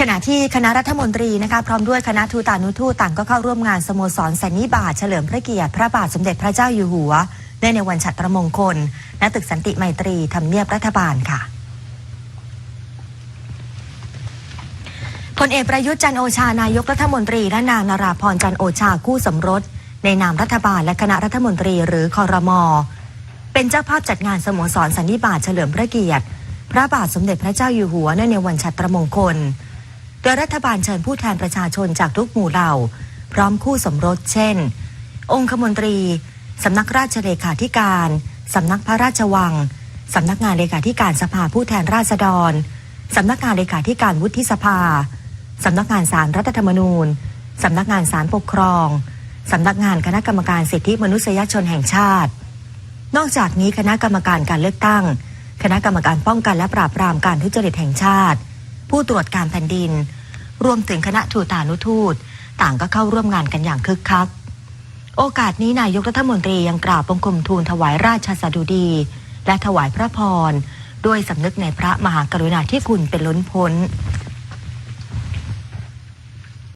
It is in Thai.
ขณะที่คณะรัฐมนตรีนะคะพร้อมด้วยคณะทูตานุทูตต่างก็เข้าร่วมงานสโมสรสันนิบาตเฉลิมพระเกียรติพระบาทสมเด็จพระเจ้าอยู่หัวเนื่องในวันฉัตรมงคล ณตึกสันติไมตรีทำเนียบรัฐบาลค่ะพลเอกประยุทธ์จันโอชานายกรัฐมนตรีและนางนาราพรจันโอชาคู่สมรส ในนามรัฐบาลและคณะรัฐมนตรีหรือคอรมอเป็นเจ้าภาพจัดงานสโมสรสันนิบาตเฉลิมพระเกียรติ พระบาทสมเด็จพระเจ้าอยู่หัวเนื่องในวันฉัตรมงคล ดยรัฐบาลเชิญผู้แทนประชาชนจากทุกหมู่เหล่า พร้อมคู่สมรสเช่น องคมนตรี สำนักราชเลขาธิการ สำนักพระราชวัง สำนักงานเลขาธิการสภาผู้แทนราษฎร สำนักงานเลขาธิการวุฒิสภา สำนักงานสารรัฐธรรมนูญ สำนักงานสารปกครอง สำนักงานคณะกรรมการสิทธิมนุษยชนแห่งชาติ นอกจากนี้คณะกรรมการการเลือกตั้ง คณะกรรมการป้องกันและปราบปรามการทุจริตแห่งชาติ ผู้ตรวจการแผ่นดิน รวมถึงคณะทูตานุทูต ต่างก็เข้าร่วมงานกันอย่างคึกคัก โอกาสนี้นายกรัฐมนตรียังกราบบังคมทูลถวายราชสดุดี และถวายพระพร ด้วยสำนึกในพระมหากรุณาธิคุณเป็นล้นพ้น